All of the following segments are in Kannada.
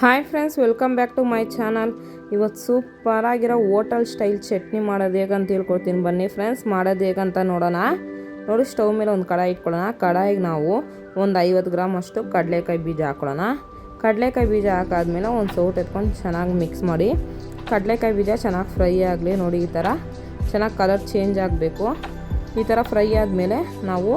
Hi friends welcome back to my channel ಇವತ್ತು ಸೂಪರಾಗಿರೋ ಹೋಟೆಲ್ ಸ್ಟೈಲ್ ಚಟ್ನಿ ಮಾಡೋದು ಹೇಗಂತ ಹೇಳ್ಕೊಡ್ತೀನಿ ಬನ್ನಿ ಫ್ರೆಂಡ್ಸ್ ಮಾಡೋದು ಹೇಗಂತ ನೋಡೋಣ. ನೋಡಿ ಸ್ಟವ್ ಮೇಲೆ ಒಂದು ಕಡಾಯಿ ಇಟ್ಕೊಳ್ಳೋಣ. ಕಡಾಯಿಗೆ ನಾವು ಒಂದು ಐವತ್ತು ಗ್ರಾಮ್ ಅಷ್ಟು ಕಡಲೆಕಾಯಿ ಬೀಜ ಹಾಕ್ಕೊಳ್ಳೋಣ ಕಡಲೆಕಾಯಿ ಬೀಜ ಹಾಕಾದ್ಮೇಲೆ ಒಂದು ಸೌಟ್ ಎತ್ಕೊಂಡು ಚೆನ್ನಾಗಿ ಮಿಕ್ಸ್ ಮಾಡಿ. ಕಡಲೆಕಾಯಿ ಬೀಜ ಚೆನ್ನಾಗಿ ಫ್ರೈ ಆಗಲಿ ನೋಡಿ ಈ ಥರ ಚೆನ್ನಾಗಿ ಕಲರ್ ಚೇಂಜ್ ಆಗಬೇಕು. ಈ ಥರ ಫ್ರೈ ಆದಮೇಲೆ ನಾವು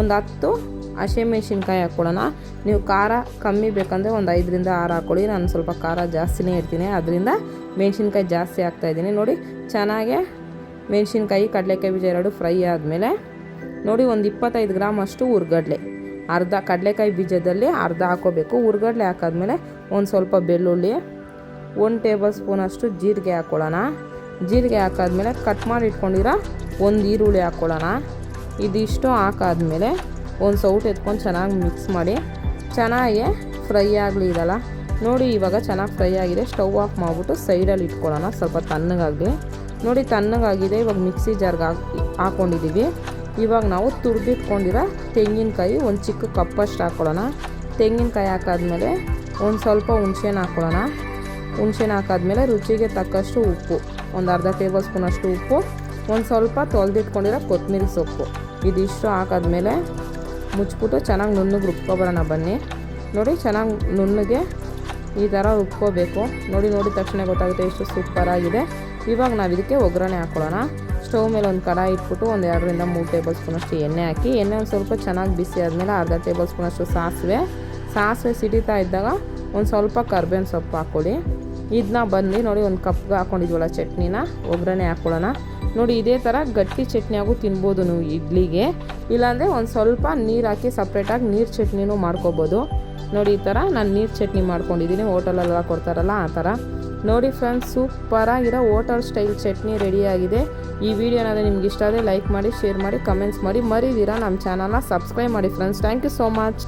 ಒಂದು ಹತ್ತು ಹಸಿಮೆಣ್ಸಿನ್ಕಾಯಿ ಹಾಕ್ಕೊಳ್ಳೋಣ. ನೀವು ಖಾರ ಕಮ್ಮಿ ಬೇಕಂದರೆ ಒಂದು ಐದರಿಂದ ಆರು ಹಾಕ್ಕೊಳ್ಳಿ. ನಾನು ಸ್ವಲ್ಪ ಖಾರ ಜಾಸ್ತಿನೇ ಇರ್ತೀನಿ ಅದರಿಂದ ಮೆಣಸಿನ್ಕಾಯಿ ಜಾಸ್ತಿ ಹಾಕ್ತಾಯಿದ್ದೀನಿ ನೋಡಿ, ಚೆನ್ನಾಗೆ ಮೆಣಸಿನ್ಕಾಯಿ, ಕಡಲೆಕಾಯಿ ಬೀಜ ಎರಡು ಫ್ರೈ ಆದಮೇಲೆ ನೋಡಿ, ಒಂದು ಇಪ್ಪತ್ತೈದು ಗ್ರಾಮ್ ಅಷ್ಟು ಹುರ್ಗಡ್ಲೆ. ಅರ್ಧ ಕಡಲೆಕಾಯಿ ಬೀಜದಲ್ಲಿ ಅರ್ಧ ಹಾಕೋಬೇಕು ಹುರ್ಗಡ್ಲೆ ಹಾಕಾದ್ಮೇಲೆ ಒಂದು ಸ್ವಲ್ಪ ಬೆಳ್ಳುಳ್ಳಿ, ಒಂದು ಟೇಬಲ್ ಸ್ಪೂನಷ್ಟು ಜೀರಿಗೆ ಹಾಕ್ಕೊಳ್ಳೋಣ. ಜೀರಿಗೆ ಹಾಕಾದ್ಮೇಲೆ ಕಟ್ ಮಾಡಿ ಇಟ್ಕೊಂಡಿರೋ ಒಂದು ಈರುಳ್ಳಿ ಹಾಕ್ಕೊಳ್ಳೋಣ. ಇದಿಷ್ಟು ಹಾಕಾದ್ಮೇಲೆ ಒಂದು ಸೌಟ್ ಎತ್ಕೊಂಡು ಚೆನ್ನಾಗಿ ಮಿಕ್ಸ್ ಮಾಡಿ. ಚೆನ್ನಾಗಿ ಫ್ರೈ ಆಗಲಿ ಇದಲ್ಲ. ನೋಡಿ ಇವಾಗ ಚೆನ್ನಾಗಿ ಫ್ರೈ ಆಗಿದೆ. ಸ್ಟವ್ ಆಫ್ ಮಾಡಿಬಿಟ್ಟು ಸೈಡಲ್ಲಿ ಇಟ್ಕೊಳ್ಳೋಣ ಸ್ವಲ್ಪ ತಣ್ಣಗಾಗಲಿ. ನೋಡಿ ತಣ್ಣಗಾಗಿದೆ. ಇವಾಗ ಮಿಕ್ಸಿ ಜಾರ್ಗೆ ಹಾಕಿ ಹಾಕ್ಕೊಂಡಿದ್ದೀವಿ ಇವಾಗ ನಾವು ತುರಿದಿಟ್ಕೊಂಡಿರೋ ತೆಂಗಿನಕಾಯಿ ಒಂದು ಚಿಕ್ಕ ಕಪ್ಪಷ್ಟು ಹಾಕ್ಕೊಳ್ಳೋಣ ತೆಂಗಿನಕಾಯಿ ಹಾಕಾದ್ಮೇಲೆ ಒಂದು ಸ್ವಲ್ಪ ಹುಣ್ಸೆನ ಹಾಕ್ಕೊಳ್ಳೋಣ ಹುಣ್ಸೆನ ಹಾಕಾದ್ಮೇಲೆ ರುಚಿಗೆ ತಕ್ಕಷ್ಟು ಉಪ್ಪು. ಒಂದು ಅರ್ಧ ಟೇಬಲ್ ಸ್ಪೂನಷ್ಟು ಉಪ್ಪು. ಒಂದು ಸ್ವಲ್ಪ ತೊಳೆದಿಟ್ಕೊಂಡಿರೋ ಕೊತ್ತಂಬರಿ ಸೊಪ್ಪು. ಇದಿಷ್ಟು ಹಾಕಾದ್ಮೇಲೆ ಮುಚ್ಬಿಟ್ಟು ಚೆನ್ನಾಗಿ ನುಣ್ಣಗೆ ರುಬ್ಕೊಬರೋಣ ಬನ್ನಿ. ನೋಡಿ ಚೆನ್ನಾಗಿ ನುಣ್ಣಗೆ ಈ ಥರ ರುಬ್ಕೋಬೇಕು. ನೋಡಿ ನೋಡಿದ ತಕ್ಷಣ ಗೊತ್ತಾಗುತ್ತೆ ಎಷ್ಟು ಸೂಪರಾಗಿದೆ ಇವಾಗ ನಾವು ಇದಕ್ಕೆ ಒಗ್ಗರಣೆ ಹಾಕ್ಕೊಳ್ಳೋಣ ಸ್ಟವ್ ಮೇಲೆ ಒಂದು ಕಡಾಯಿ ಇಟ್ಬಿಟ್ಟು ಒಂದು ಎರಡರಿಂದ ಮೂರು ಟೇಬಲ್ ಸ್ಪೂನಷ್ಟು ಎಣ್ಣೆ ಹಾಕಿ. ಎಣ್ಣೆ ಒಂದು ಸ್ವಲ್ಪ ಚೆನ್ನಾಗಿ ಬಿಸಿ ಆದಮೇಲೆ ಅರ್ಧ ಟೇಬಲ್ ಸ್ಪೂನಷ್ಟು ಸಾಸಿವೆ. ಸಾಸಿವೆ ಸಿಡಿತಾ ಇದ್ದಾಗ ಒಂದು ಸ್ವಲ್ಪ ಕರ್ಬೇವಿನ ಸೊಪ್ಪು ಹಾಕ್ಕೊಳ್ಳಿ ಇದನ್ನ ಬಂದು ನೋಡಿ, ಒಂದು ಕಪ್ಗೆ ಹಾಕ್ಕೊಂಡಿದ್ವಲ್ಲ ಚಟ್ನಿನ. ಒಗ್ಗರಣೆ ಹಾಕ್ಕೊಳ್ಳೋಣ ನೋಡಿ, ಇದೇ ಥರ ಗಟ್ಟಿ ಚಟ್ನಿಯಾಗೂ ತಿನ್ಬೋದು ನೀವು ಇಡ್ಲಿಗೆ. ಇಲ್ಲಾಂದರೆ ಒಂದು ಸ್ವಲ್ಪ ನೀರು ಹಾಕಿ ಸಪ್ರೇಟಾಗಿ ನೀರು ಚಟ್ನಿನೂ ಮಾಡ್ಕೊಬೋದು. ನೋಡಿ, ಈ ಥರ ನಾನು ನೀರು ಚಟ್ನಿ ಮಾಡ್ಕೊಂಡಿದ್ದೀನಿ ಹೋಟೆಲೆಲ್ಲ ಕೊಡ್ತಾರಲ್ಲ, ಆ ಥರ ನೋಡಿ ಫ್ರೆಂಡ್ಸ್ ಸೂಪರಾಗಿರೋ ಹೋಟೆಲ್ ಸ್ಟೈಲ್ ಚಟ್ನಿ ರೆಡಿಯಾಗಿದೆ ಈ ವಿಡಿಯೋ ಏನಾದರೂ ನಿಮ್ಗೆ ಇಷ್ಟ ಆದರೆ ಲೈಕ್ ಮಾಡಿ ಶೇರ್ ಮಾಡಿ ಕಮೆಂಟ್ಸ್ ಮಾಡಿ. ಮರಿದಿರಾ ನಮ್ಮ ಚಾನಲ್ನ ಸಬ್ಸ್ಕ್ರೈಬ್ ಮಾಡಿ friends thank you so much